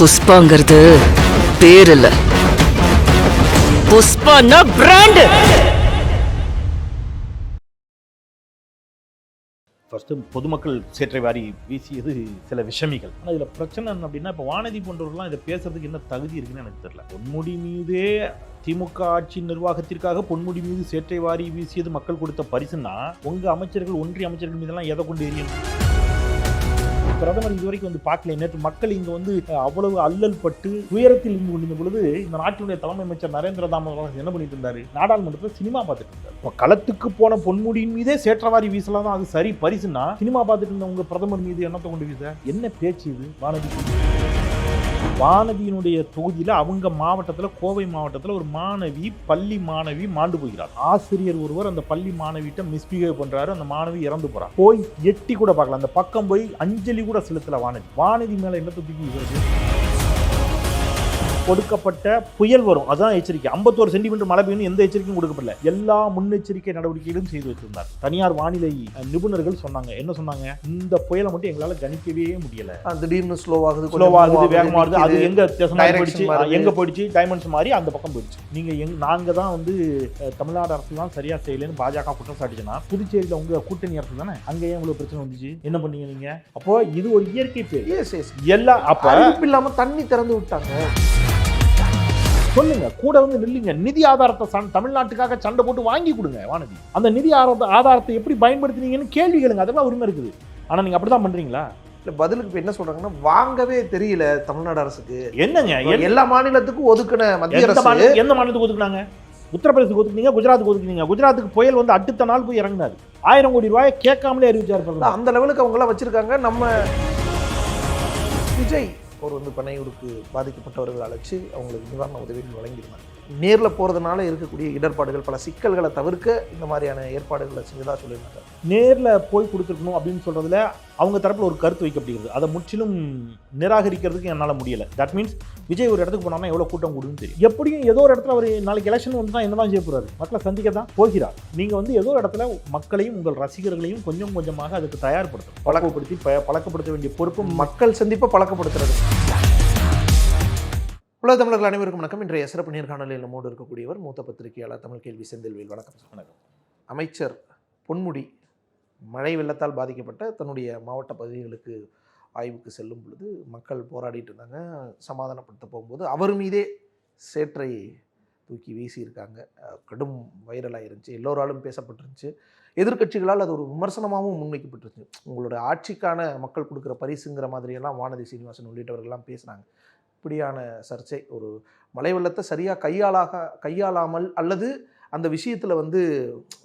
புஷ்பாங்கிறது பேர் இல்ல புஷ்பான்னா brand first பொதுமக்கள் சேற்றை வாரி வீசியது சில விஷமிகள். ஆனால் இதில் பிரச்சனை என்ன அப்படின்னா இப்போ வானதி போன்றவர்கள்லாம் இதை பேசுறதுக்கு என்ன தகுதி இருக்குன்னு எனக்கு தெரியல. பொன்முடி மீதே திமுக ஆட்சி நிர்வாகத்திற்காக பொன்முடி மீது சேற்றை வாரி வீசியது மக்கள் கொடுத்த பரிசுன்னா உங்கள் அமைச்சர்கள் ஒன்றிய அமைச்சர்கள் மீதெல்லாம் எதை கொண்டு எரியணும் பிரதமர் இதுவரைக்கும் வந்து பார்க்கல நேற்று மக்கள் இங்கே வந்து அவ்வளவு அல்லல் பட்டு உயரத்தில் இருந்து கொண்டிருந்த பொழுது இந்த நாட்டினுடைய தலைமை அமைச்சர் நரேந்திர தாமோதரன் என்ன பண்ணிட்டு இருந்தாரு? நாடாளுமன்றத்தில் சினிமா பார்த்துட்டு இருந்தார். இப்போ களத்துக்கு போன பொன்முடியின் மீதே சேற்றவாரி வீசலாம் தான் அது சரி பரிசுன்னா சினிமா பார்த்துட்டு இருந்த உங்க பிரதமர் மீது என்னத்தை கொண்டு வீச? என்ன பேச்சு இது வானதி? வானதியினுடைய தொகுதியில் அவங்க மாவட்டத்தில் கோவை மாவட்டத்தில் ஒரு மாணவி பள்ளி மாணவி மாண்டு போகிறார் ஆசிரியர் ஒருவர் அந்த பள்ளி மாணவிகிட்ட மிஸ்பிஹேவ் பண்ணுறாரு அந்த மாணவி இறந்து போகிறார் போய் எட்டி கூட பார்க்கலாம் அந்த பக்கம் போய் அஞ்சலி கூட செலுத்தல வானதி. வானதி மேலே என்ன தூக்கி கொடுக்கப்பட்ட புயல் வரும். அதான் எச்சரிக்கை. 51 சென்டிமீட்டர் மழை பெய்யும் எந்த எச்சரிக்கையும் கொடுக்கப்படல. எல்லா முன்னெச்சரிக்கை நடவடிக்கைகளும் செய்து வச்சிருந்தார். தனியார் வானிலை நிபுணர்கள் சொன்னாங்க. என்ன சொன்னாங்க? இந்த புயலை மட்டும் எங்களால கணிக்கவே முடியல. திடீர்னு ஸ்லோ ஆகுது ஸ்லோவா ஆகுது வேகமா ஆகுது. அது எங்க போயிடுச்சு. எங்க போயிடுச்சு டைமண்ட்ஸ் மாதிரி அந்த பக்கம் போயிடுச்சு. நீங்க எங் நாங்க தான் வந்து தமிழ்நாடு அரசு தான் சரியா செய்யலைன்னு பாஜக குற்றம் சாட்டுச்சுன்னா புதுச்சேரியில உங்க கூட்டணி அரசு தானே? அங்க ஏன் இவ்வளவு பிரச்சனை வந்துச்சு. என்ன பண்ணீங்க நீங்க? அப்போ இது ஒரு இயற்கை பேர். எல்லா அப்ப இல்லாம தண்ணி திறந்து விட்டாங்க. சொல்லுங்க கூட வந்து நில்லுங்க. நிதி ஆதாரத்தை தமிழ்நாட்டுக்காக சண்டை போட்டு வாங்கி கொடுங்க வானதி. அந்த நிதி ஆதார ஆதாரத்தை எப்படி பயன்படுத்துனீங்கன்னு கேள்வி கேளுங்க அதெல்லாம் உரிமை இருக்குது. ஆனா நீங்க அப்படிதான் பண்றீங்களா? இல்ல பதிலுக்கு இப்ப என்ன சொல்றாங்கன்னா வாங்கவே தெரியல தமிழ்நாடு அரசுக்கு. என்னங்க என்ன- எல்லா மாநிலத்துக்கும் ஒதுக்கின மத்திய அரசு. எந்த மாநிலத்துக்கு ஒதுக்குனாங்க? உத்தரப்பிரதேசத்துக்கு ஒதுக்குனீங்க குஜராத்துக்கு ஒதுக்குனீங்க. குஜராத்துக்கு புயல் வந்து அடுத்த நாள் போய் இறங்கினாரு. ஆயிரம் கோடி ரூபாயை கேட்காமலே அறிவிச்சார். அந்த லெவலுக்கு அவங்க எல்லாம் வச்சிருக்காங்க. நம்ம விஜய் போர் வந்து பனையூருக்கு பாதிக்கப்பட்டவர்கள் அழைச்சி அவங்களுக்கு நிவாரண உதவிகள் வழங்கியிருந்தாங்க நேர்ல போறதுனால இருக்கக்கூடிய இடர்பாடுகள் பல சிக்கல்களை தவிர்க்க இந்த மாதிரியான ஏற்பாடுகளை செஞ்சதா சொல்லியிருந்தாங்க நேர்ல போய் கொடுத்துருக்கணும் அப்படின்னு சொல்றதுல அவங்க தரப்புல ஒரு கருத்து வைக்கப்படுகிறது. அதை முற்றிலும் நிராகரிக்கிறதுக்கு என்னால முடியல. தட் மீன்ஸ் விஜய் ஒரு இடத்துக்கு போனாங்கன்னா எவ்வளவு கூட்டம் கூடுன்னு தெரியும். எப்படியும் ஏதோ ஒரு இடத்துல அவர் நாளைக்கு எலெக்ஷன் வந்து தான் என்னதான் செய்ய போறாரு? மக்களை சந்திக்க தான் போகிறார். நீங்க வந்து ஏதோ ஒரு இடத்துல மக்களையும் உங்கள் ரசிகர்களையும் கொஞ்சம் கொஞ்சமாக அதுக்கு தயார்படுத்தணும். பழக்கப்படுத்தி ப- பழக்கப்படுத்த வேண்டிய பொறுப்பு மக்கள் சந்திப்பை பழக்கப்படுத்துறது. உலக தமிழர்கள் அனைவருக்கும் வணக்கம். இன்றைய சிறப்பு நேர்காணலில் நம்மோடு இருக்கக்கூடியவர் மூத்த பத்திரிகையாளர் தமிழ் கேள்வி செந்தில்வேல். வணக்கம். வணக்கம். அமைச்சர் பொன்முடி மழை வெள்ளத்தால் பாதிக்கப்பட்ட தன்னுடைய மாவட்ட பகுதிகளுக்கு ஆய்வுக்கு செல்லும் பொழுது மக்கள் போராடிட்டு இருந்தாங்க. சமாதானப்படுத்த போகும்போது அவர் மீதே சேற்றை தூக்கி வீசியிருக்காங்க. கடும் வைரலாக இருந்துச்சு எல்லோராலும் பேசப்பட்டிருந்துச்சு. எதிர்க்கட்சிகளால் அது ஒரு விமர்சனமாகவும் முன்வைக்கப்பட்டிருந்துச்சு. உங்களோட ஆட்சிக்கான மக்கள் கொடுக்குற பரிசுங்கிற மாதிரியெல்லாம் வானதி சீனிவாசன் உள்ளிட்டவர்கள்லாம் பேசுனாங்க. இப்படியான சர்ச்சை ஒரு மழை வெள்ளத்தை சரியாக கையாளாக கையாளாமல் அல்லது அந்த விஷயத்தில் வந்து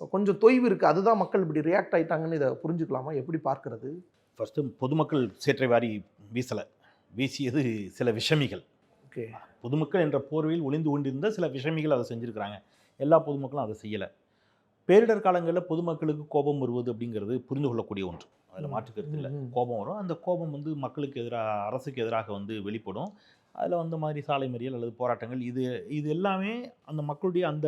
கொஞ்சம் தொய்வு இருக்குது அதுதான் மக்கள் இப்படி ரியாக்ட் ஆயிட்டாங்கன்னு இதை புரிஞ்சுக்கலாமா? எப்படி பார்க்கறது? ஃபஸ்ட்டு பொதுமக்கள் சேற்றை வாரி வீசலை வீசியது சில விஷமிகள். ஓகே. பொதுமக்கள் என்ற போர்வையில் ஒளிந்து கொண்டிருந்த சில விஷமிகள் அதை செஞ்சுருக்கிறாங்க. எல்லா பொதுமக்களும் அதை செய்யலை. பேரிடர் காலங்களில் பொதுமக்களுக்கு கோபம் வருவது அப்படிங்கிறது புரிந்து கொள்ளக்கூடிய ஒன்று. அதில் மாற்றுக்கருத்து இல்லை. கோபம் வரும். அந்த கோபம் வந்து மக்களுக்கு எதிராக அரசுக்கு எதிராக வந்து வெளிப்படும். அதில் வந்து மாதிரி சாலை மறியல் அல்லது போராட்டங்கள் இது இது எல்லாமே அந்த மக்களுடைய அந்த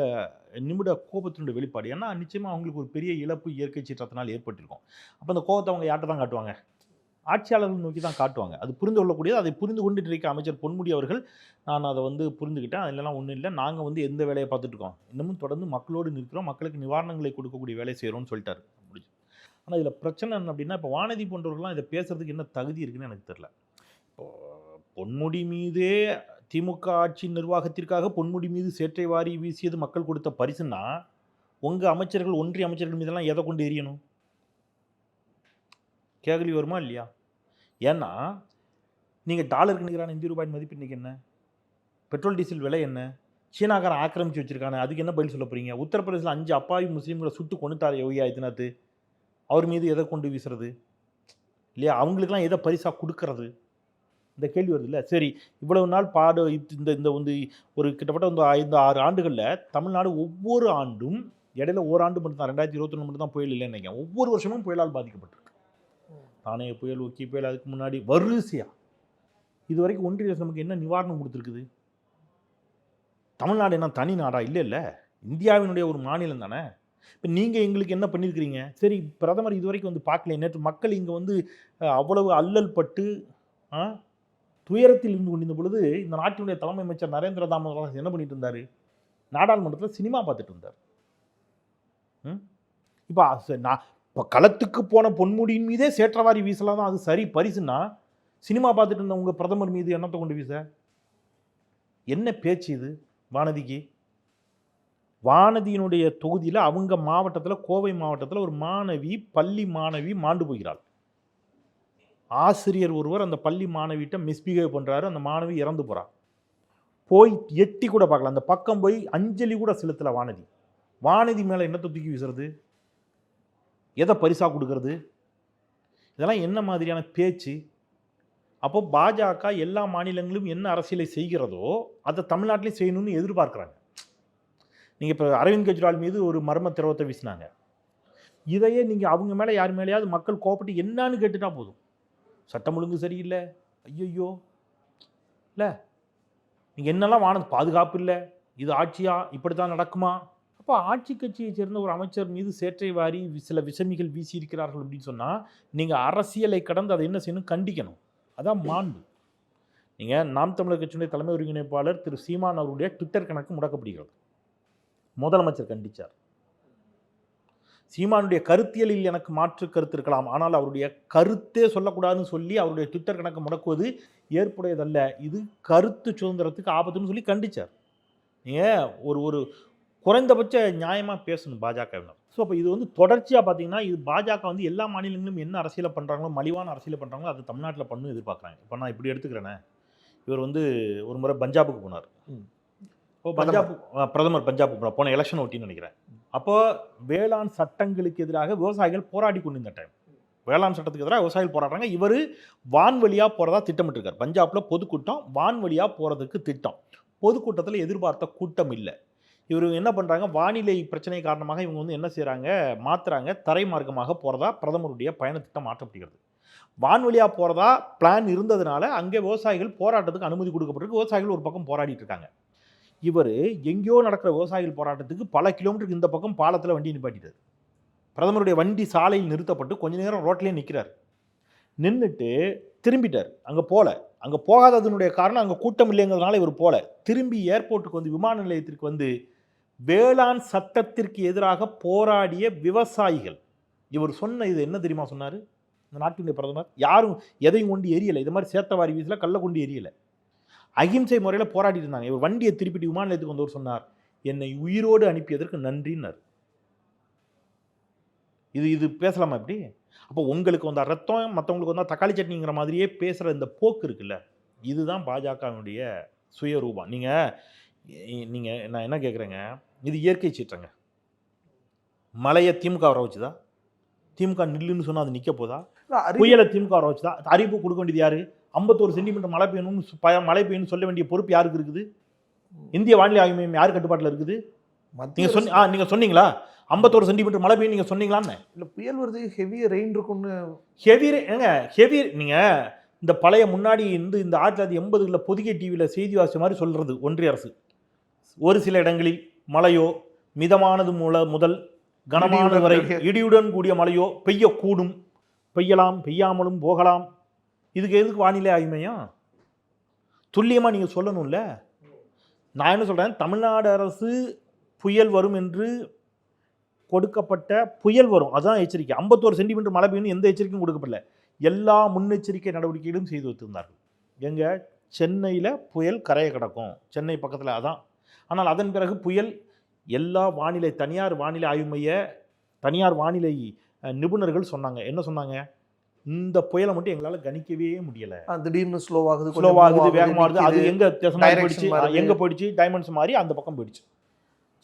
நிமிட கோபத்தினுடைய வெளிப்பாடு. ஏன்னா நிச்சயமாக அவங்களுக்கு ஒரு பெரிய இழப்பு இயற்கை சீற்றத்தினால் ஏற்பட்டிருக்கும். அப்போ அந்த கோபத்தை அவங்க யார்கிட்ட தான் காட்டுவாங்க? ஆட்சியாளர்கள் நோக்கி தான் காட்டுவாங்க. அது புரிந்து கொள்ளக்கூடியது. அதை புரிந்து கொண்டு இருக்க அமைச்சர் பொன்முடி அவர்கள் நான் அதை வந்து புரிந்துக்கிட்டேன் அதெல்லாம் ஒன்றும் இல்லை. நாங்கள் வந்து எந்த வேலையை பார்த்துட்டு இருக்கோம்? இன்னமும் தொடர்ந்து மக்களோடு நிற்கிறோம். மக்களுக்கு நிவாரணங்களை கொடுக்கக்கூடிய வேலை செய்கிறோம்னு சொல்லிட்டாரு முடிஞ்சு ஆனால் இதில் பிரச்சனை என்ன அப்படின்னா இப்போ வானதி போன்றவர்கள்லாம் இதை பேசுகிறதுக்கு என்ன தகுதி இருக்குன்னு எனக்கு தெரியல. இப்போது பொன்முடி மீதே திமுக ஆட்சி நிர்வாகத்திற்காக பொன்முடி மீது சேற்றை வாரி வீசியது மக்கள் கொடுத்த பரிசுன்னா உங்கள் அமைச்சர்கள் ஒன்றிய அமைச்சர்கள் மீதெல்லாம் எதை கொண்டு எரியணும்? கேள்வி வருமா இல்லையா? ஏன்னா நீங்கள் டாலருக்கு நிற்கிறான இந்திய ரூபாயின் மதிப்பு இன்றைக்கி என்ன? பெட்ரோல் டீசல் விலை என்ன? சீனாக்காரன் ஆக்கிரமிச்சு வச்சிருக்கானே அதுக்கு என்ன பதில் சொல்ல போகிறீங்க உத்தரப்பிரதேசில் அஞ்சு அப்பாவி முஸ்லீம்களை சுட்டு கொண்டுட்டார் யோகி ஆதித்யநாத் அவர் மீது எதை கொண்டு வீசுறது? இல்லையா? அவங்களுக்கெல்லாம் எதை பரிசாக கொடுக்கறது? இந்த கேள்வி வருது இல்லை? சரி இவ்வளவு நாள் பாடு இந்த இந்த வந்து ஒரு கிட்டத்தட்ட வந்து ஐந்து ஆறு ஆண்டுகளில் தமிழ்நாடு ஒவ்வொரு ஆண்டும் இடையில ஓராண்டு மட்டும் தான் ரெண்டாயிரத்தி இருபத்தொன்று மட்டும் தான் புயல் இல்லைன்னு நினைக்கிறேன். ஒவ்வொரு வருஷமும் புயலால் பாதிக்கப்பட்டிருக்கு. தானே புயல் ஒக்கி புயல் அதுக்கு முன்னாடி வரிசையாக இது வரைக்கும் ஒன்றிய அரசு நமக்கு என்ன நிவாரணம் கொடுத்துருக்குது? தமிழ்நாடு என்ன தனி நாடா? இல்லை இல்லை. இந்தியாவினுடைய ஒரு மாநிலம் தானே. இப்போ நீங்கள் எங்களுக்கு என்ன பண்ணியிருக்கிறீங்க சரி பிரதமர் இது வரைக்கும் வந்து பார்க்கல நேற்று மக்கள் இங்கே வந்து அவ்வளவு அல்லல் பட்டு ஆ துயரத்தில் இருந்து கொண்டிருந்த பொழுது இந்த நாட்டினுடைய தலைமை அமைச்சர் நரேந்திர தாமோதரன் என்ன பண்ணிட்டு இருந்தார்? நாடாளுமன்றத்தில் சினிமா பார்த்துட்டு இருந்தார். ம்? இப்போ நான் இப்போ களத்துக்கு போன பொன்முடியின் மீதே சேற்றவாரி வீசலாம் தான் அது சரி பரிசுன்னா சினிமா பார்த்துட்டு இருந்த உங்கள் பிரதமர் மீது என்னத்தை கொண்டு வீச? என்ன பேச்சு இது வானதிக்கு? வானதியினுடைய தொகுதியில் அவங்க மாவட்டத்தில் கோவை மாவட்டத்தில் ஒரு மாணவி பள்ளி மாணவி மாண்டு போகிறாள். ஆசிரியர் ஒருவர் அந்த பள்ளி மாணவிகிட்ட மிஸ்பிஹேவ் பண்ணுறாரு அந்த மாணவி இறந்து போகிறார் போய் எட்டி கூட பார்க்கல. அந்த பக்கம் போய் அஞ்சலி கூட செலுத்தல வானதி. வானதி மேலே என்னத்தை தூக்கி வீசுறது? எதை பரிசாக கொடுக்கறது? இதெல்லாம் என்ன மாதிரியான பேச்சு? அப்போ பாஜக எல்லா மாநிலங்களும் என்ன அரசியலை செய்கிறதோ அதை தமிழ்நாட்டிலையும் செய்யணும்னு எதிர்பார்க்குறாங்க. நீங்கள் இப்போ அரவிந்த் கெஜ்ரிவால் மீது ஒரு மர்ம திரவத்தை வீசினாங்க. இதையே நீங்கள் அவங்க மேலே யார் மேலேயாவது மக்கள் கோபப்பட்டு என்னான்னு கேட்டுட்டா போதும். சட்டம் ஒழுங்கு சரியில்லை. ஐயையோ. இல்லை நீங்கள் என்னெல்லாம் வானது பாதுகாப்பு இல்லை. இது ஆட்சியா? இப்படி தான் நடக்குமா? அப்போ ஆட்சி கட்சியை சேர்ந்த ஒரு அமைச்சர் மீது சேற்றை வாரி சில விஷமிகள் வீசியிருக்கிறார்கள் அப்படின்னு சொன்னால் நீங்கள் அரசியலை கடந்து அதை என்ன செய்யணும்? கண்டிக்கணும். அதான் மாண்பு. நீங்கள் நாம் தமிழர் கட்சியினுடைய தலைமை ஒருங்கிணைப்பாளர் திரு சீமான் அவருடைய ட்விட்டர் கணக்கு முடக்கப்படுகிறது. முதலமைச்சர் கண்டிச்சார். சீமானுடைய கருத்தியலில் எனக்கு மாற்று கருத்து இருக்கலாம். ஆனால் அவருடைய கருத்தே சொல்லக்கூடாதுன்னு சொல்லி அவருடைய ட்விட்டர் கணக்கை முடக்குவது ஏற்புடையதல்ல. இது கருத்து சுதந்திரத்துக்கு ஆபத்துன்னு சொல்லி கண்டிச்சார். நீங்கள் ஒரு ஒரு குறைந்தபட்ச நியாயமாக பேசணும் பாஜகவினர். ஸோ அப்போ இது வந்து தொடர்ச்சியாக பார்த்தீங்கன்னா இது பாஜக வந்து எல்லா மாநிலங்களிலும் என்ன அரசியலை பண்ணுறாங்களோ மலிவான அரசியலை பண்ணுறாங்களோ அது தமிழ்நாட்டில் பண்ணணும் எதிர்பார்க்குறாங்க. இப்போ நான் இப்படி எடுத்துக்கிறேனே. இவர் வந்து ஒரு முறை பஞ்சாபுக்கு போனார். இப்போ பஞ்சாப் பிரதமர் பஞ்சாபுக்கு போனார். போன எலெக்ஷன் ஒட்டின்னு நினைக்கிறேன். அப்போ வேளாண் சட்டங்களுக்கு எதிராக விவசாயிகள் போராடி கொண்டிருந்த டைம் வேளாண் சட்டத்துக்கு எதிராக விவசாயிகள் போராடுறாங்க. இவர் வான்வழியாக போகிறதா திட்டமிட்டிருக்கார். பஞ்சாபில் பொதுக்கூட்டம் வான்வழியாக போகிறதுக்கு திட்டம். பொதுக்கூட்டத்தில் எதிர்பார்த்த கூட்டம் இல்லை. இவர் என்ன பண்ணுறாங்க வானிலை பிரச்சனை காரணமாக இவங்க வந்து என்ன செய்கிறாங்க மாற்றுறாங்க தரை மார்க்கமாக போகிறதா பிரதமருடைய பயண திட்டம் மாற்றப்படுகிறது. வான்வழியாக போகிறதா பிளான் இருந்ததுனால அங்கே விவசாயிகள் போராட்டத்துக்கு அனுமதி கொடுக்கப்பட்டிருக்கு. விவசாயிகள் ஒரு பக்கம் போராடிட்டு இருக்காங்க. இவர் எங்கேயோ நடக்கிற விவசாயிகள் போராட்டத்துக்கு பல கிலோமீட்டருக்கு இந்த பக்கம் பாலத்தில் வண்டி நிப்பாட்டிட்டார். பிரதமருடைய வண்டி சாலையில் நிறுத்தப்பட்டு கொஞ்ச நேரம் ரோட்லேயே நிற்கிறார் நின்றுட்டு திரும்பிட்டார். அங்கே போகல அங்கே போகாததனுடைய காரணம் அங்கே கூட்டம் இல்லைங்கிறதுனால இவர் போகல திரும்பி ஏர்போர்ட்டுக்கு வந்து விமான நிலையத்திற்கு வந்து வேளாண் சட்டத்திற்கு எதிராக போராடிய விவசாயிகள். இவர் சொன்ன இது என்ன தெரியுமா சொன்னார்? இந்த நாட்டினுடைய பிரதமர். யாரும் எதையும் கொண்டு எரியலை. இது மாதிரி சேத்தவாரி வீசில் கல்லை கொண்டு எரியலை. அகிம்சை முறையில் போராடிட்டு இருந்தாங்க. இவர் வண்டியை திருப்பிட்டு விமான நிலையத்துக்கு வந்தவர் சொன்னார். என்னை உயிரோடு அனுப்பியதற்கு நன்றின்னார். இது இது பேசலாமா இப்படி? அப்போ உங்களுக்கு வந்தால் ரத்தம் மற்றவங்களுக்கு வந்தால் தக்காளி சட்னிங்கிற மாதிரியே பேசுகிற இந்த போக்கு இருக்குல்ல இதுதான் பாஜகவினுடைய சுயரூபம். நீங்கள் நீங்கள் நான் என்ன கேட்குறேங்க இது இயற்கை சீற்றங்க. மலையை திமுக வர வச்சுதா? திமுக நில்லுன்னு சொன்னால் அது நிற்க போதா? புயலை திமுக வர வச்சுதா? அறிவிப்பு கொடுக்க வேண்டியது யாரு? ஐம்பத்தோரு சென்டிமீட்டர் மழை பெய்யணும்னு மழை பெய்யணும்னு சொல்ல வேண்டிய பொறுப்பு யாருக்கு இருக்குது? இந்திய வானிலை ஆய்வு மையம் யார் கட்டுப்பாட்டில் இருக்குது? நீங்கள் சொன்னி ஆ நீங்கள் சொன்னீங்களா? ஐம்பத்தோரு சென்டிமீட்டர் மழை பெய்யும் நீங்கள் சொன்னீங்களான்னு? இல்ல புயல் வருது ஹெவி ரெயின் இருக்கும்னு. ஹெவி ஏங்க ஹெவி நீங்கள் இந்த பழைய முன்னாடி இருந்து இந்த ஆயிரத்தி தொள்ளாயிரத்தி எண்பதுகளில் பொதிகை டிவியில் செய்தி வாசி மாதிரி சொல்கிறது ஒன்றிய அரசு. ஒரு சில இடங்களில் மழையோ மிதமானது மூல முதல் கனமானது வரை இடியுடன் கூடிய மழையோ பெய்யக்கூடும். பெய்யலாம் பெய்யாமலும் போகலாம். இதுக்கு எதுக்கு வானிலை ஆய்வுமையம் துல்லியமாக நீங்கள் சொல்லணும்ல. நான் என்ன சொல்கிறேன் தமிழ்நாடு அரசு புயல் வரும் என்று கொடுக்கப்பட்ட புயல் வரும். அதுதான் எச்சரிக்கை. ஐம்பத்தோரு சென்டிமீட்டர் மழை பெய்யும் எந்த எச்சரிக்கையும் கொடுக்கப்படல. எல்லா முன்னெச்சரிக்கை நடவடிக்கைகளும் செய்து வைத்திருந்தார்கள். எங்கள் சென்னையில் புயல் கரையை கிடக்கும். சென்னை பக்கத்தில் அதான். ஆனால் அதன் பிறகு புயல் எல்லா வானிலை தனியார் வானிலை ஆய்வு மைய தனியார் வானிலை நிபுணர்கள் சொன்னாங்க. என்ன சொன்னாங்க? இந்த புயலை மட்டும் எங்களால் கணிக்கவே முடியலை. திடீர்னு ஸ்லோவாகுது ஸ்லோவாகுது வேகமாகுது அது எங்க போயிடுச்சு. எங்க போயிடுச்சு டைமண்ட்ஸ் மாறி அந்த பக்கம் போயிடுச்சு.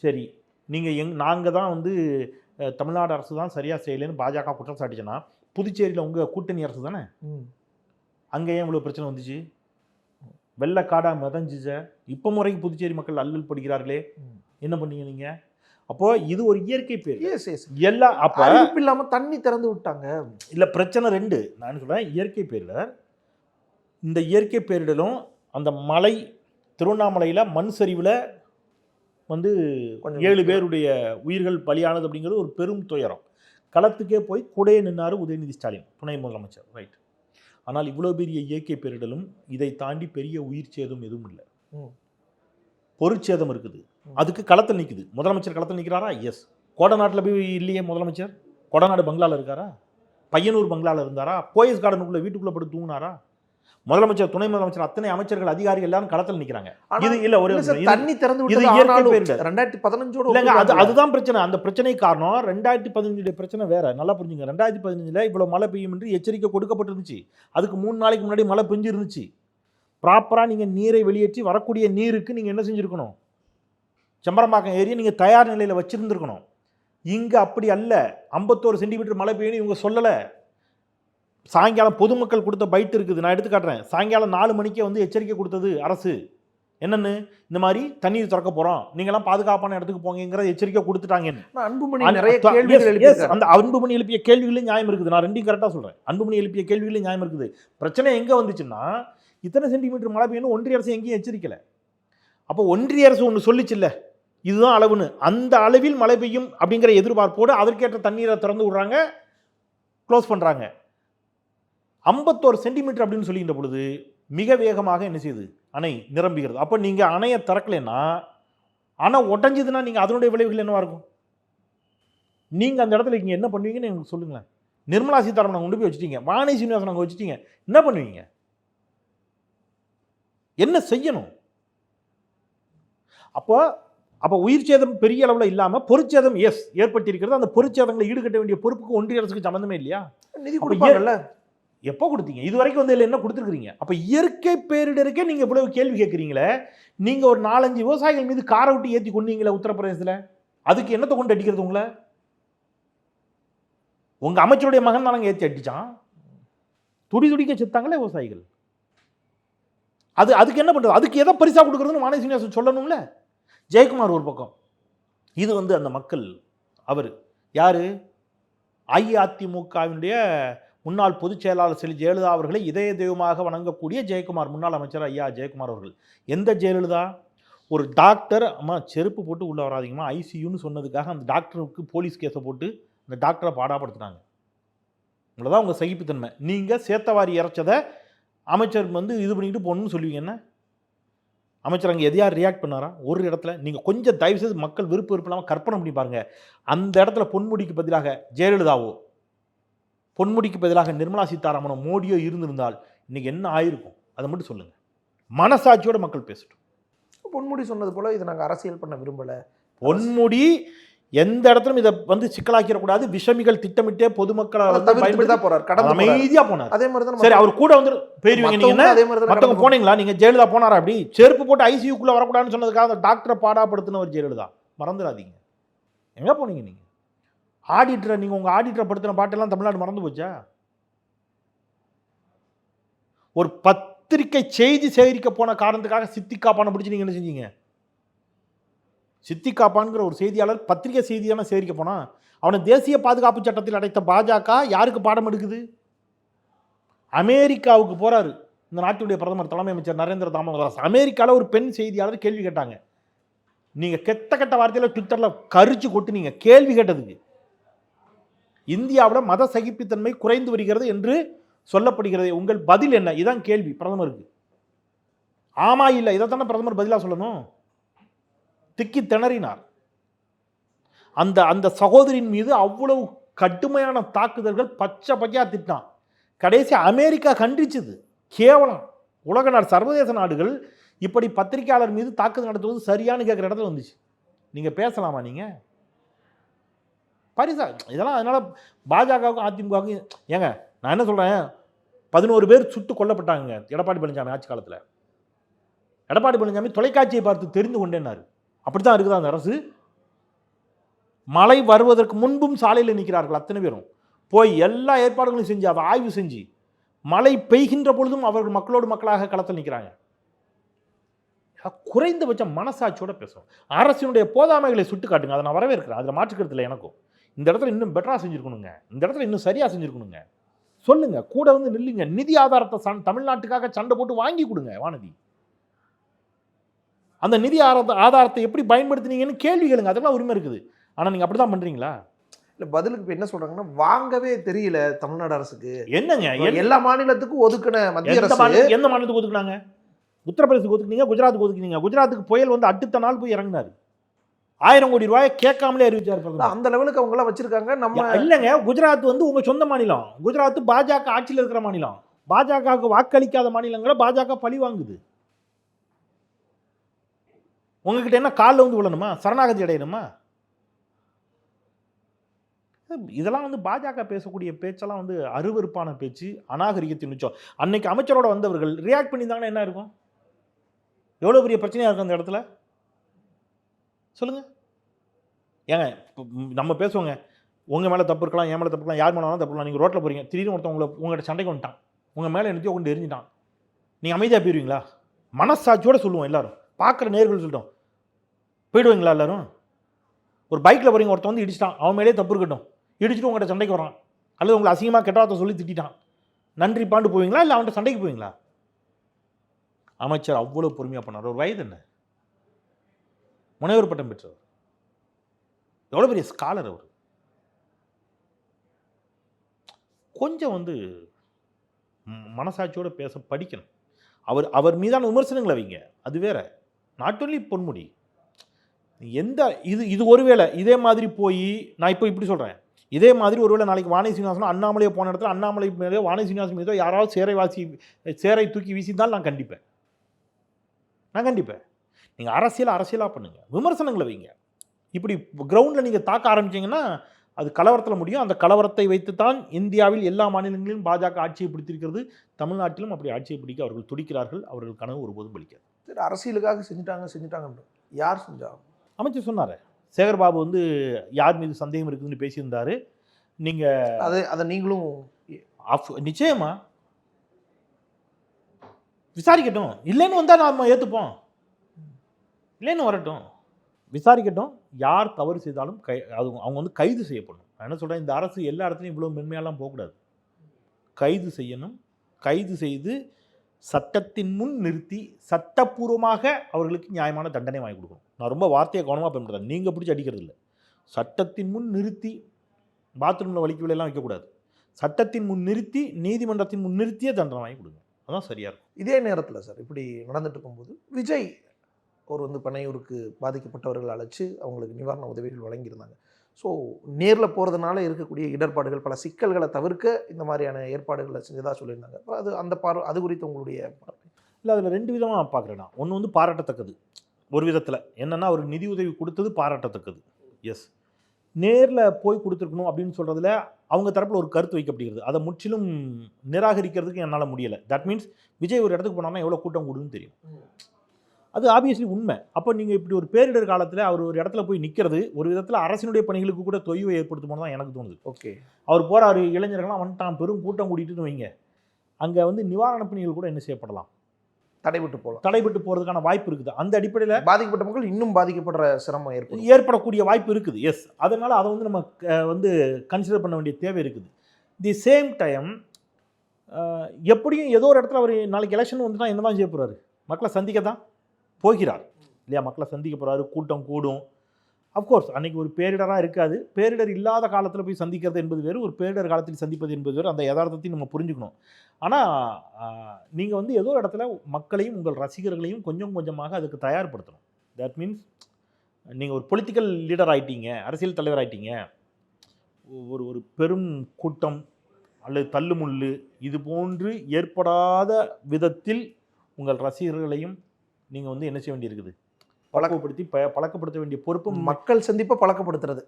சரி நீங்க எங் நாங்க தான் வந்து தமிழ்நாடு அரசு தான் சரியா செய்யலைன்னு பாஜக குற்றம் சாட்டிச்சுன்னா புதுச்சேரியில் உங்க கூட்டணி அரசு தானே? அங்க ஏன் இவ்வளவு பிரச்சனை வந்துச்சு? வெள்ளக்காடா மிதஞ்சிச்ச. இப்போ முறைக்கு புதுச்சேரி மக்கள் அல்லல் படுகிறார்களே. என்ன பண்ணீங்க நீங்க? அப்போ இது ஒரு இயற்கை பேர். எல்லா அப்ப அறிவிப்பு இல்லாம தண்ணி திறந்து விட்டாங்க. இல்லை பிரச்சனை ரெண்டு. நான் சொல்கிறேன் இயற்கை பேரிடர் இந்த இயற்கை பேரிடரும் அந்த மலை திருவண்ணாமலையில் மண் சரிவில் வந்து கொஞ்சம் ஏழு பேருடைய உயிர்கள் பலியானது அப்படிங்கிறது ஒரு பெரும் துயரம். களத்துக்கே போய் கூடயே நின்னார் உதயநிதி ஸ்டாலின் துணை முதலமைச்சர் ரைட் ஆனால் இவ்வளோ பெரிய இயற்கை பேரிடலும் இதை தாண்டி பெரிய உயிர் சேதம் எதுவும் இல்லை. பொருட்சேதம் இருக்குது. அதுக்கு களத்தில் நிற்குது முதலமைச்சர் களத்தில் நிற்கிறாரா எஸ் கோடநாட்டில் போய் இல்லையே முதலமைச்சர்? கொடநாடு பங்களாவில் இருக்காரா? பையனூர் பங்களாவில் இருந்தாரா? போயஸ் கார்டனுக்குள்ள வீட்டுக்குள்ளே படுத்து தூங்கினாரா? முதலமைச்சர் துணை முதலமைச்சர் அத்தனை அமைச்சர்கள் அதிகாரிகள் எல்லாரும் களத்தில் நிற்கிறாங்க இது இல்ல ஒரு தண்ணி திறந்து இது இயற்கை. ரெண்டாயிரத்தி பதினஞ்சோட இல்லைங்க அது. அதுதான் பிரச்சனை. அந்த பிரச்சனை காரணம் ரெண்டாயிரத்தி பதினஞ்சுடைய பிரச்சனை வேற. நல்லா புரிஞ்சுங்க. ரெண்டாயிரத்தி பதினஞ்சுல இவ்வளவு மழை பெய்யும் என்று எச்சரிக்கை கொடுக்கப்பட்டிருந்துச்சு. அதுக்கு மூணு நாளைக்கு முன்னாடி மழை பெஞ்சு இருந்துச்சு ப்ராப்பராக நீங்கள் நீரை வெளியேற்றி வரக்கூடிய நீருக்கு நீங்கள் என்ன செஞ்சுருக்கணும்? செம்பரம்பாக்கம் ஏரியை நீங்கள் தயார் நிலையில் வச்சிருந்துருக்கணும். இங்கே அப்படி அல்ல. ஐம்பத்தோரு சென்டிமீட்டர் மழை பெய்யும்னு இவங்க சொல்லலை. சாயங்காலம் பொதுமக்கள் கொடுத்த பைட் இருக்குது. நான் எடுத்து காட்டுறேன். சாயங்காலம் நாலு மணிக்கே வந்து எச்சரிக்கை கொடுத்தது அரசு. என்னன்னு? இந்த மாதிரி தண்ணீர் திறக்க போகிறோம் நீங்களாம் பாதுகாப்பான இடத்துக்கு போங்கிற எச்சரிக்கை கொடுத்துட்டாங்க அன்புமணி நிறைய கேள்விகள். அந்த அன்புமணி எழுப்பிய கேள்விகளும் நியாயம் இருக்குது. நான் ரெண்டையும் கரெக்டாக சொல்கிறேன் அன்புமணி எழுப்பிய கேள்விகளும் நியாயம் இருக்குது. பிரச்சனை எங்கே வந்துச்சுன்னா இத்தனை சென்டிமீட்டர் மழை பெய்யணும் ஒன்றிய அரசு எங்கேயும் எச்சரிக்கலை. அப்போ ஒன்றிய அரசு ஒன்று சொல்லிச்சுல்ல? இதுதான் அளவுன்னு. அந்த அளவில் மழை பெய்யும் அப்படிங்கிற எதிர்பார்ப்போடு அதற்கேற்ற தண்ணீரை திறந்து விடுறாங்க க்ளோஸ் பண்ணுறாங்க ஐம்பத்தோரு சென்டிமீட்டர் அப்படின்னு சொல்லிக்கின்ற பொழுது மிக வேகமாக என்ன செய்யுது? அணை நிரம்புகிறது. அப்போ நீங்கள் அணையை திறக்கலைன்னா அணை உடஞ்சதுன்னா நீங்கள் அதனுடைய விளைவுகள் என்னவாக இருக்கும்? நீங்கள் அந்த இடத்துல நீங்கள் என்ன பண்ணுவீங்கன்னு எனக்கு சொல்லுங்களேன். நிர்மலா சீதாராமன் கொண்டு போய் வச்சுட்டீங்க. வாணி சீனிவாசன் அங்கே வச்சுட்டீங்க. என்ன பண்ணுவீங்க? என்ன செய்யணும்? அப்போ அப்போ உயிர் சேதம் பெரிய அளவில் இல்லாமல் பொருட்சேதம் எஸ் ஏற்பட்டிருக்கிறது. அந்த பொருட்சேதங்களை ஈடுகட்ட வேண்டிய பொறுப்புக்கு ஒன்றிய அரசுக்கு சம்மந்தமே இல்லையா? நிதி கொடுப்பாங்கல்ல? எப்போ கொடுத்தீங்க? இது வரைக்கும் வந்து இதில் என்ன கொடுத்துருக்கீங்க அப்போ இயற்கை பேரிடருக்கே நீங்கள் இவ்வளவு கேள்வி கேட்குறீங்களே. நீங்கள் ஒரு நாலஞ்சு விவசாயிகள் மீது காரை விட்டு ஏற்றி கொண்டீங்களே உத்தரப்பிரதேசத்தில். அதுக்கு என்னத்தை கொண்டு அடிக்கிறது உங்களை? உங்கள் அமைச்சருடைய மகன் தானங்க ஏற்றி அடிச்சான். துடி துடிக்க செத்தாங்களே விவசாயிகள். அது அதுக்கு என்ன பண்ணுறது அதுக்கு எதை பரிசா கொடுக்குறதுன்னு மாநில சீனிவாசன் சொல்லணும்ல? ஜெயக்குமார் ஒரு பக்கம். இது வந்து அந்த மக்கள் அவர். யார்? அஇஅதிமுகவினுடைய முன்னாள் பொதுச் செயலாளர் செல்வி ஜெயலலிதா அவர்களை இதய தெய்வமாக வணங்கக்கூடிய ஜெயக்குமார் முன்னாள் அமைச்சர் ஐயா ஜெயக்குமார் அவர்கள். எந்த ஜெயலலிதா? ஒரு டாக்டர் அம்மா செருப்பு போட்டு உள்ளே வராதிங்கம்மா. ஐசியூன்னு சொன்னதுக்காக அந்த டாக்டருக்கு போலீஸ் கேஸை போட்டு அந்த டாக்டரை பாடாப்படுத்துனாங்க இவ்வளோதான் உங்கள் சகிப்புத்தன்மை. நீங்கள் சேத்தவாரி இறைச்சதை அமைச்சர் வந்து இது பண்ணிக்கிட்டு போகணும்னு சொல்லுவீங்க என்ன? அமைச்சர் அங்கே எதையார் ரியாக்ட் பண்ணாரா? ஒரு இடத்துல நீங்கள் கொஞ்சம் தயவு செய்து மக்கள் விருப்ப விருப்பம் இல்லாமல் கற்பனை பண்ணி பாருங்க. அந்த இடத்துல பொன்முடிக்கு பதிலாக ஜெயலலிதாவோ பொன்முடிக்கு பதிலாக நிர்மலா சீதாராமனோ மோடியோ இருந்திருந்தால் இன்னைக்கு என்ன ஆயிருக்கும்? அதை மட்டும் சொல்லுங்கள் மனசாட்சியோட மக்கள் பேசட்டும். பொன்முடி சொன்னது போல இதை நாங்க அரசியல் பண்ண விரும்பல. பொன்முடி எந்த இடத்துலையும் இதை வந்து சிக்கலாக்கிடக்கூடாது. விஷமிகள் திட்டமிட்டே பொதுமக்களை வந்து பயன்படுத்தி போறாரு. கடந்து. அமைதியா போனார். அதே மாதிரி தான் சரி அவர் கூட வந்து போயிருவீங்க நீங்க அதே மாதிரி கடந்து போனீங்களா? நீங்க ஜெயலலிதா போனாரா அப்படி? செருப்பு போட்டு ஐசியூக்குள்ள வரக்கூடாதுன்னு சொன்னதுக்காக அந்த டாக்டரை பாடாப்படுத்தினவர் ஜெயலலிதா. மறந்துடாதீங்க. எங்க போனீங்க நீங்க? ஆடிட்டரை நீங்க உங்க ஆடிட்டரை படுத்தின பாட்டெல்லாம் தமிழ்நாடு மறந்து போச்சா? ஒரு பத்திரிக்கை செய்தி சேகரிக்க போன காரணத்துக்காக சித்தி காப்பான பிடிச்சி நீங்க என்ன செஞ்சீங்க? சித்தி காப்பான்கிற ஒரு செய்தியாளர் பத்திரிகை செய்தியான சேரிக்க போனால் அவனை தேசிய பாதுகாப்பு சட்டத்தில் அடைத்த பாஜக யாருக்கு பாடம் எடுக்குது? அமெரிக்காவுக்கு போகிறாரு இந்த நாட்டுடைய பிரதமர் தலைமை அமைச்சர் நரேந்திர தாமோதராஸ் அமெரிக்காவில் ஒரு பெண் செய்தியாளர் கேள்வி கேட்டாங்க. நீங்கள் கெட்ட கெட்ட வார்த்தையில் ட்விட்டரில் கரிச்சு கொட்டு நீங்கள் கேள்வி கேட்டதுக்கு. இந்தியாவில் மத சகிப்புத்தன்மை குறைந்து வருகிறது என்று சொல்லப்படுகிறது. உங்கள் பதில் என்ன? இதான் கேள்வி பிரதமருக்கு. ஆமா இல்லை. இதை தானே பிரதமர் பதிலாக சொல்லணும்? திக்கி திணறினார். அந்த அந்த சகோதரின் மீது அவ்வளவு கடுமையான தாக்குதல்கள் பச்சை பச்சையாக திட்டான் கடைசி அமெரிக்கா கண்டிச்சுது. கேவலம். உலக நாடு சர்வதேச நாடுகள் இப்படி பத்திரிக்கையாளர் மீது தாக்குதல் நடத்துவது சரியானு கேட்குற இடத்துல வந்துச்சு. நீங்கள் பேசலாமா நீங்கள் பரிசா இதெல்லாம் அதனால் பாஜகவுக்கும் அதிமுகவுக்கும் ஏங்க நான் என்ன சொல்கிறேன் பதினோரு பேர் சுட்டு கொல்லப்பட்டாங்க. எடப்பாடி பழனிசாமி ஆட்சி காலத்தில். எடப்பாடி பழனிசாமி தொலைக்காட்சியை பார்த்து தெரிந்து கொண்டேன்னாரு. அப்படி தான் இருக்குதா அந்த அரசு. மழை வருவதற்கு முன்பும் சாலையில் நிற்கிறார்கள் அத்தனை பேரும். போய் எல்லா ஏற்பாடுகளையும் செஞ்சு அதை ஆய்வு செஞ்சு மழை பெய்கின்ற பொழுதும் அவர்கள் மக்களோடு மக்களாக களத்தில் நிற்கிறாங்க. குறைந்தபட்சம் மனசாட்சியோட பேசுவோம் அரசினுடைய போதாமைகளை சுட்டு காட்டுங்க அதை நான் வரவேற்கிறேன். அதில் மாற்றுக்கிறது இல்லை எனக்கும். இந்த இடத்துல இன்னும் பெட்டராக செஞ்சுருக்கணுங்க. இந்த இடத்துல இன்னும் சரியாக செஞ்சுருக்கணுங்க. சொல்லுங்க. கூட வந்து நில்லுங்க. நிதி ஆதாரத்தை சண் தமிழ்நாட்டுக்காக சண்டை போட்டு வாங்கி கொடுங்க வானதி. அந்த நிதி ஆதாரத்தை ஆதாரத்தை எப்படி பயன்படுத்துனீங்கன்னு கேள்வி கேளுங்க. அதெல்லாம் உரிமை இருக்குது. ஆனால் நீங்கள் அப்படி தான் பண்ணுறீங்களா இல்ல பதிலுக்கு இப்ப என்ன சொல்றாங்கன்னா வாங்கவே தெரியல தமிழ்நாடு அரசுக்கு. என்னங்க? என்ன- எல்லா மாநிலத்துக்கும் ஒதுக்கின மத்திய அரசு. எந்த மாநிலத்துக்கு ஒதுக்குனாங்க? உத்தரப்பிரதேசத்துக்கு ஒதுக்குனீங்க குஜராத்துக்கு ஒதுக்குனீங்க. குஜராத்துக்கு புயல் வந்து அடுத்த நாள் போய் இறங்குனாரு. ஆயிரம் கோடி ரூபாயை கேட்காமலே அறிவிச்சார். அந்த லெவலுக்கு அவங்க எல்லாம் வச்சிருக்காங்க. நம்ம இல்லைங்க. குஜராத் வந்து உங்க சொந்த மாநிலம். குஜராத் பாஜக ஆட்சியில் இருக்கிற மாநிலம். பாஜகவுக்கு வாக்களிக்காத மாநிலங்களை பாஜக பழி வாங்குது. உங்ககிட்ட என்ன காலில் வந்து விழணுமா? சரணாகதி அடையணுமா? இதெல்லாம் வந்து பாஜக பேசக்கூடிய பேச்செல்லாம் வந்து அருவருப்பான பேச்சு அநாகரிகத்தின் உச்சம். அன்னைக்கு அமைச்சரோட வந்தவர்கள் ரியாக்ட் பண்ணியிருந்தாங்கன்னா என்ன இருக்கும்? எவ்வளோ பெரிய பிரச்சனையாக இருக்கும் அந்த இடத்துல? சொல்லுங்கள் ஏங்க நம்ம பேசுவோங்க. உங்கள் மேலே தப்பு இருக்கலாம் என் மேலே தப்பு இருக்கலாம் யார் மேலே தப்பு இருக்கலாம். நீங்கள் ரோட்டில் போகிறீங்க திடீர்னு ஒருத்தன் உங்களை உங்கள்கிட்ட சண்டைக்கு வந்துட்டான். உங்கள் மேலே என்னத்தையோ கொண்டு எரிஞ்சிட்டான். நீங்கள் அமைதியாக போயிடுவீங்களா மனசாட்சியோடு சொல்லுவோம் எல்லாரும். பார்க்குற நேர்கள் சொல்லிட்டோம் போயிடுவீங்களா எல்லாரும்? ஒரு பைக்கில் போகிறீங்க ஒருத்தன் வந்து இடிச்சிட்டான். அவன் மேலே தப்பு இருக்கட்டும். இடிச்சிட்டு உங்கள்கிட்ட சண்டைக்கு வரான் அல்லது உங்களை அசிங்கமாக கெட்டவார்த்தை சொல்லி திட்டிட்டான். நன்றி பாண்டு போவீங்களா? இல்லை அவன்கிட்ட சண்டைக்கு போவீங்களா? அமைச்சர் அவ்வளோ பொறுமையாக பண்ணார். ஒரு வயது என்ன? முனைவர் பட்டம் பெற்றவர். எவ்வளோ பெரிய ஸ்காலர் அவர். கொஞ்சம் வந்து மனசாட்சியோடு பேச படிக்கணும். அவர் அவர் மீதான விமர்சனங்களை வைங்க. அது வேற. Not only Ponmudi. எந்த இது இது ஒருவேளை இதே மாதிரி போய் நான் இப்போ இப்படி சொல்கிறேன் இதே மாதிரி ஒருவேளை நாளைக்கு வாணி சீனிவாசனம் அண்ணாமலையை போன இடத்துல அண்ணாமலை மேலே வாணி சீனிவாசன் மீதோ யாராவது சேரை வாசி சேரை தூக்கி வீசியிருந்தால் நான் கண்டிப்பேன். நான் கண்டிப்பேன். நீங்கள் அரசியல் அரசியலாக பண்ணுங்கள் விமர்சனங்களை வைங்க. இப்படி கிரவுண்டில் நீங்கள் தாக்க ஆரம்பிச்சீங்கன்னா அது கலவரத்தில் முடியும். அந்த கலவரத்தை வைத்துத்தான் இந்தியாவில் எல்லா மாநிலங்களிலும் பாஜக ஆட்சியை பிடித்திருக்கிறது. தமிழ்நாட்டிலும் அப்படி ஆட்சியை பிடிக்க அவர்கள் துடிக்கிறார்கள். அவர்கள் கனவு ஒருபோதும் பலிக்காது. சரி, அரசியலுக்காக செஞ்சுட்டாங்க செஞ்சுட்டாங்க யார் செஞ்சாங்க அமைச்சர் சொன்னார். சேகர்பாபு வந்து யார் மீது சந்தேகம் இருக்குதுன்னு பேசியிருந்தாரு. நீங்கள் அது அதை நீங்களும் அஃப் நிச்சயமா. விசாரிக்கட்டும். இல்லைன்னு வந்தால் நாம் ஏற்றுப்போம் இல்லைன்னு வரட்டும். விசாரிக்கட்டும். யார் தவறு செய்தாலும் கை அது அவங்க வந்து கைது செய்யப்படணும். நான் என்ன சொல்கிறேன் இந்த அரசு எல்லா இடத்துலையும் இவ்வளோ மென்மையாலாம் போகக்கூடாது. கைது செய்யணும். கைது செய்து சட்டத்தின் முன் நிறுத்தி சட்டப்பூர்வமாக அவர்களுக்கு நியாயமான தண்டனை வாங்கி கொடுக்கணும். நான் ரொம்ப வார்த்தையை கவனமாக பயன்படுத்துறேன். நீங்கள் பிடிச்சி அடிக்கிறது இல்லை சட்டத்தின் முன் நிறுத்தி பாத்ரூமில் வலிக்கவில்லை எல்லாம் வைக்கக்கூடாது சட்டத்தின் முன் நிறுத்தி நீதிமன்றத்தின் முன் நிறுத்தியே தண்டனை வாங்கி கொடுங்க. அதான் சரியாக இருக்கும். இதே நேரத்தில் சார் இப்படி நடந்துட்டு இருக்கும்போது விஜய் ஒரு வந்து பனையூருக்கு பாதிக்கப்பட்டவர்கள் அழைச்சு அவங்களுக்கு நிவாரண உதவிகள் வழங்கியிருந்தாங்க. ஸோ நேரில் போகிறதுனால இருக்கக்கூடிய இடர்பாடுகள் பல சிக்கல்களை தவிர்க்க இந்த மாதிரியான ஏற்பாடுகளை செஞ்சதாக சொல்லியிருந்தாங்க. அது அந்த பார்வை அது குறித்து உங்களுடைய இல்லை அதில் ரெண்டு விதமாக பார்க்குறேன் நான். ஒன்று வந்து பாராட்டத்தக்கது. ஒரு விதத்தில். என்னென்னா ஒரு நிதி உதவி கொடுத்தது பாராட்டத்தக்கது. எஸ் நேரில் போய் கொடுத்துருக்கணும் அப்படின்னு சொல்கிறதுல அவங்க தரப்பில் ஒரு கருத்து வைக்கப்படுகிறது. அதை முற்றிலும் நிராகரிக்கிறதுக்கு என்னால் முடியலை. தட் மீன்ஸ் விஜய் ஒரு இடத்துக்கு போனாங்கன்னா எவ்வளோ கூட்டம் கூடுன்னு தெரியும். அது ஆப்வியஸ்லி உண்மை. அப்போ நீங்கள் இப்படி ஒரு பேரிடர் காலத்தில் அவர் ஒரு இடத்துல போய் நிற்கிறது ஒரு விதத்தில் அரசினுடைய பணிகளுக்கு கூட தொய்வை ஏற்படுத்துமோ தான் எனக்கு தோணுது. ஓகே அவர் போகிறாரு இளைஞர்கள்லாம் வந்துட்டான் பெரும் கூட்டம் கூட்டிட்டுன்னு வைங்க. அங்கே வந்து நிவாரணப் பணிகள் கூட என்ன செய்யப்படலாம்? தடைபட்டு போகலாம். தடைபட்டு போகிறதுக்கான வாய்ப்பு இருக்குது. அந்த அடிப்படையில் பாதிக்கப்பட்ட மக்கள் இன்னும் பாதிக்கப்படுற சிரமம் ஏற்படும். ஏற்படக்கூடிய வாய்ப்பு இருக்குது. எஸ் அதனால் அதை வந்து நம்ம வந்து கன்சிடர் பண்ண வேண்டிய தேவை இருக்குது. தி சேம் டைம் எப்படியும் ஏதோ ஒரு இடத்துல அவர் நாளைக்கு எலெக்ஷன் வந்துட்டா என்ன தான் செய்ய போகிறாரு மக்களை சந்திக்க தான் போகிறார். இல்லையா? மக்களை சந்திக்க போகிறாரு கூட்டம் கூடும். அஃப்கோர்ஸ் அன்றைக்கி ஒரு பேரிடராக இருக்காது. பேரிடர் இல்லாத காலத்தில் போய் சந்திக்கிறது என்பது வேறு. ஒரு பேரிடர் காலத்தில் சந்திப்பது என்பது வேறு. அந்த யதார்த்தத்தையும் நம்ம புரிஞ்சுக்கணும். ஆனால் நீங்கள் வந்து ஏதோ இடத்துல மக்களையும் உங்கள் ரசிகர்களையும் கொஞ்சம் கொஞ்சமாக அதுக்கு தயார்படுத்தணும். தட் மீன்ஸ் நீங்கள் ஒரு பொலிட்டிக்கல் லீடர் ஆகிட்டீங்க அரசியல் தலைவர் ஆகிட்டீங்க ஒரு ஒரு பெரும் கூட்டம் அல்லது தள்ளுமுள்ளு இது போன்று ஏற்படாத விதத்தில் உங்கள் ரசிகர்களையும் நீங்கள் வந்து என்ன செய்ய வேண்டியிருக்குது? பழக்கப்படுத்தி ப பழக்கப்படுத்த வேண்டிய பொறுப்பும் மக்கள் சந்திப்பை பழக்கப்படுத்துறது.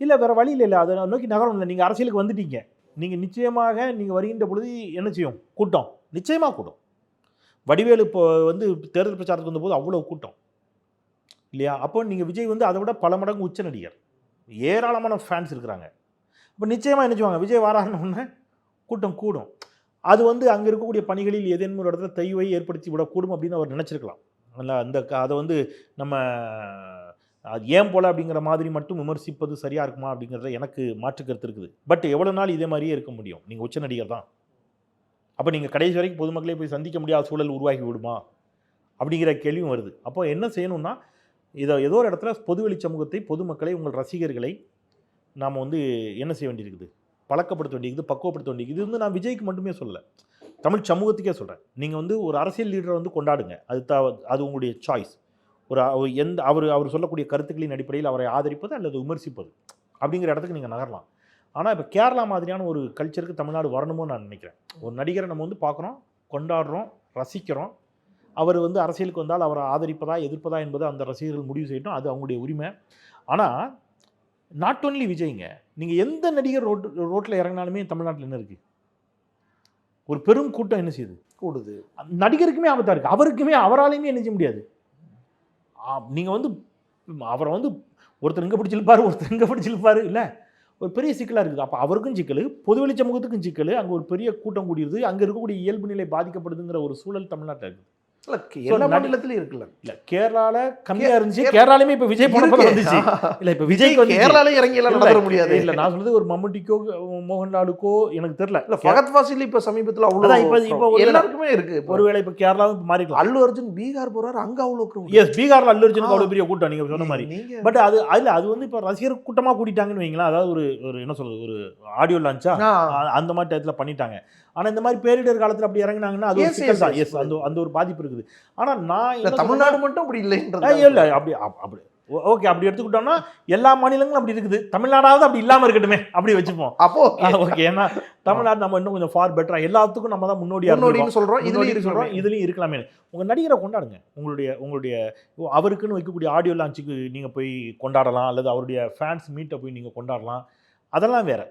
இல்லை வேறு வழி இல்லை. அதை நோக்கி நகரம் இல்லை. நீங்கள் அரசியலுக்கு வந்துட்டீங்க. நீங்கள் நிச்சயமாக நீங்கள் வருகின்ற பொழுது என்ன செய்யும்? கூட்டம். நிச்சயமாக கூட்டம். வடிவேலு இப்போ வந்து தேர்தல் பிரச்சாரத்துக்கு வந்தபோது அவ்வளோ கூட்டம். இல்லையா? அப்போ நீங்கள் விஜய் வந்து அதை விட பல மடங்கு உச்ச நடிகர் ஏராளமான ஃபேன்ஸ் இருக்கிறாங்க. அப்போ நிச்சயமாக என்ன செய்வாங்க? விஜய் வாரான்னு கூட்டம் கூடும். அது வந்து அங்கே இருக்கக்கூடிய பணிகளில் ஏதேனும் ஒரு இடத்துல தெய்வை ஏற்படுத்தி விடக்கூடும் அப்படின்னு அவர் நினச்சிருக்கலாம். அல்ல அந்த க- அதை வந்து நம்ம அது ஏன் போல அப்படிங்கிற மாதிரி மட்டும் விமர்சிப்பது சரியாக இருக்குமா அப்படிங்கிறத எனக்கு மாற்று கருத்து இருக்குது. பட் எவ்வளோ நாள் இதே மாதிரியே இருக்க முடியும்? நீங்கள் உச்ச நடிகர் தான். அப்போ நீங்கள் கடைசி வரைக்கும் பொதுமக்களே போய் சந்திக்க முடியாத சூழல் உருவாகி விடுமா? அப்படிங்கிற கேள்வியும் வருது. அப்போ என்ன செய்யணும்னா இதை ஏதோ ஒரு இடத்துல பொதுவெளி சமூகத்தை பொதுமக்களை உங்கள் ரசிகர்களை நாம் வந்து என்ன செய்ய வேண்டியிருக்குது? பழக்கப்படுத்த வேண்டியிருக்குது பக்குவப்படுத்த வேண்டியிருக்குது. இது வந்து நான் விஜய்க்கு மட்டுமே சொல்லலை. தமிழ் சமூகத்துக்கே சொல்கிறேன் நீங்கள் வந்து ஒரு அரசியல் லீடரை வந்து கொண்டாடுங்க. அது த அது உங்களுடைய சாய்ஸ் ஒரு எந்த அவர் அவர் சொல்லக்கூடிய கருத்துக்களின் அடிப்படையில் அவரை ஆதரிப்பது அல்லது விமர்சிப்பது அப்படிங்கிற இடத்துக்கு நீங்கள் நகரலாம். ஆனால் இப்போ கேரளா மாதிரியான ஒரு கல்ச்சருக்கு தமிழ்நாடு வரணுமோ நான் நினைக்கிறேன். ஒரு நடிகரை நம்ம வந்து பார்க்குறோம் கொண்டாடுறோம் ரசிக்கிறோம். அவர் வந்து அரசியலுக்கு வந்தால் அவரை ஆதரிப்பதா எதிர்ப்பதா என்பது அந்த ரசிகர்கள் முடிவு செய்யட்டும். அது அவங்களுடைய உரிமை. ஆனால் நாட் ஒன்லி விஜய்ங்க நீங்கள் எந்த நடிகர் ரோட் ரோட்டில் இறங்கினாலுமே தமிழ்நாட்டில் என்ன இருக்குது ஒரு பெரும் கூட்டம் என்ன செய்யுது? கூடுது. நடிகருக்குமே ஆபத்தாக இருக்குது அவருக்குமே அவராலையுமே என்ன செய்ய முடியாது. நீங்கள் வந்து அவரை வந்து ஒருத்தர் இங்கே பிடிச்சிருப்பாரு ஒருத்தர் இங்கே பிடிச்சிருப்பாரு இல்லை? ஒரு பெரிய சிக்கலாக இருக்குது அப்போ அவருக்கும் சிக்கல் பொதுவெளி சமூகத்துக்கும் சிக்கல். அங்கே ஒரு பெரிய கூட்டம் கூடியிருது அங்கே இருக்கக்கூடிய இயல்பு நிலை பாதிக்கப்படுதுங்கிற ஒரு சூழல் தமிழ்நாட்டில் இருக்குது. எல்லா மாநிலத்திலயும் இருக்குல்ல. இல்லை கேரளாவில் கம்மியாக கே- இருந்துச்சு. கே- கேரளாலையுமே இப்போ விஜய் இருக்கு. வந்துச்சு. இல்லை இப்போ கேரளால இறங்கி எல்லாம் முடியாது. இல்லை நான் சொல்றது ஒரு மம்முட்டிக்கோ மோகன்லாலுக்கோ எனக்கு தெரியல. இல்ல ஃபகத் ஃபாசில் இப்ப சமீபத்துல இப்ப- அவ்வளவு இப்ப எல்லாருக்குமே இருக்கு ஒருவேளை இப்போ கேரளாவும் மாறிக்கலாம். அல்லு அர்ஜுன் பீகார் போறாரு அங்க அவ்வளவு. எஸ் பீகார்ல அல்லு அர்ஜுனுக்கு ஆ. அவ்வளோ பெரிய கூட்டம் நீங்க சொன்ன மாதிரி. பட் அது அதில் அது வந்து இப்போ ரசிகர் கூட்டமாக கூட்டிட்டாங்கன்னு வைங்களேன். அதாவது ஒரு ஒரு என்ன சொல்றது ஒரு ஆடியோ லான்ச்சா அந்த மாதிரி டயத்தில் பண்ணிட்டாங்க. ஆனால் இந்த மாதிரி பேரிடர் காலத்தில் அப்படி இறங்குனாங்கன்னா அது சிக்கல் தான். எஸ் அந்த அந்த ஒரு பாதிப்பு இருக்குது. ஆனால் நான் தமிழ்நாடு மட்டும் அப்படி இல்லைன்றது இல்ல அப்படி அப்- அப்படி ஓகே அப்படி எடுத்துக்கிட்டோம்னா எல்லா மாநிலங்களும் அப்படி இருக்குது. தமிழ்நாடாவது அப்படி இல்லாமல் இருக்கட்டுமே அப்படி வச்சுப்போம். அப்போ ஓகே ஏன்னா தமிழ்நாடு நம்ம இன்னும் கொஞ்சம் ஃபார் பெட்டரா எல்லாத்துக்கும் நம்ம தான் முன்னோடியா இருக்கோம் முன்னோடின்னு சொல்றோம் இதுலயும் இருக்கிறோம் இதுலயும் இருக்கலாமே. உங்க நடிகரை கொண்டாடுங்க. உங்களுடைய உங்களுடைய அவருக்குன்னு வைக்கக்கூடிய ஆடியோ லான்ச்சுக்கு நீங்க போய் கொண்டாடலாம் அல்லது அவருடைய ஃபேன்ஸ் மீட்டை போய் நீங்க கொண்டாடலாம். அதெல்லாம் வேற.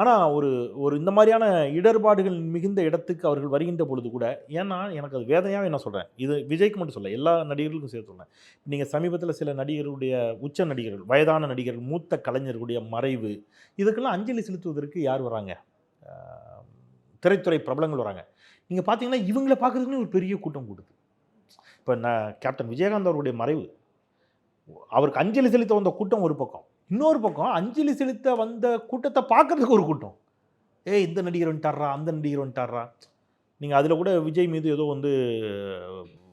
ஆனால் ஒரு ஒரு இந்த மாதிரியான இடர்பாடுகள் மிகுந்த இடத்துக்கு அவர்கள் வருகின்ற பொழுது கூட ஏன்னா எனக்கு அது வேதனையாக என்ன சொல்கிறேன் இது விஜய்க்கு மட்டும் சொல்ல எல்லா நடிகர்களுக்கும் சேர்த்து சொல்கிறேன் நீங்கள் சமீபத்தில் சில நடிகருடைய உச்ச நடிகர்கள் வயதான நடிகர்கள் மூத்த கலைஞர்களுடைய மறைவு இதுக்கெல்லாம் அஞ்சலி செலுத்துவதற்கு யார் வராங்க? திரைத்துறை பிரபலங்கள் வராங்க. நீங்கள் பார்த்தீங்கன்னா இவங்கள பார்க்குறதுக்குன்னு ஒரு பெரிய கூட்டம் கூடுது. இப்போ நான் கேப்டன் விஜயகாந்த் அவருடைய மறைவு அவருக்கு அஞ்சலி செலுத்த வந்த கூட்டம் ஒரு பக்கம். இன்னொரு பக்கம் அஞ்சலி செலுத்த வந்த கூட்டத்தை பார்க்கறதுக்கு ஒரு கூட்டம். ஏய் இந்த நடிகர் வந்துட்டாரா அந்த நடிகர் வந்துட்டாரா நீங்கள் அதில் கூட விஜய் மீது ஏதோ வந்து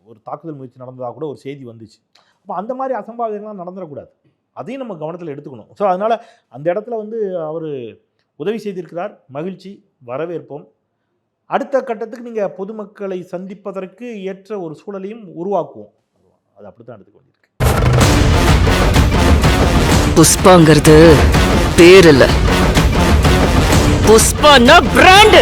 ஒரு தாக்குதல் முயற்சி நடந்ததாக கூட ஒரு செய்தி வந்துச்சு. அப்போ அந்த மாதிரி அசம்பாவிதங்கள்லாம் நடந்துடக்கூடாது. அதையும் நம்ம கவனத்தில் எடுத்துக்கணும். ஸோ அதனால் அந்த இடத்துல வந்து அவர் உதவி செய்திருக்கிறார். மகிழ்ச்சி வரவேற்போம். அடுத்த கட்டத்துக்கு நீங்கள் பொதுமக்களை சந்திப்பதற்கு ஏற்ற ஒரு சூழலையும் உருவாக்குவோம். அது அப்படி தான் எடுத்துக்க புஷ்பாங்கிறது பேர் இல்ல புஷ்பான்னா பிராண்டு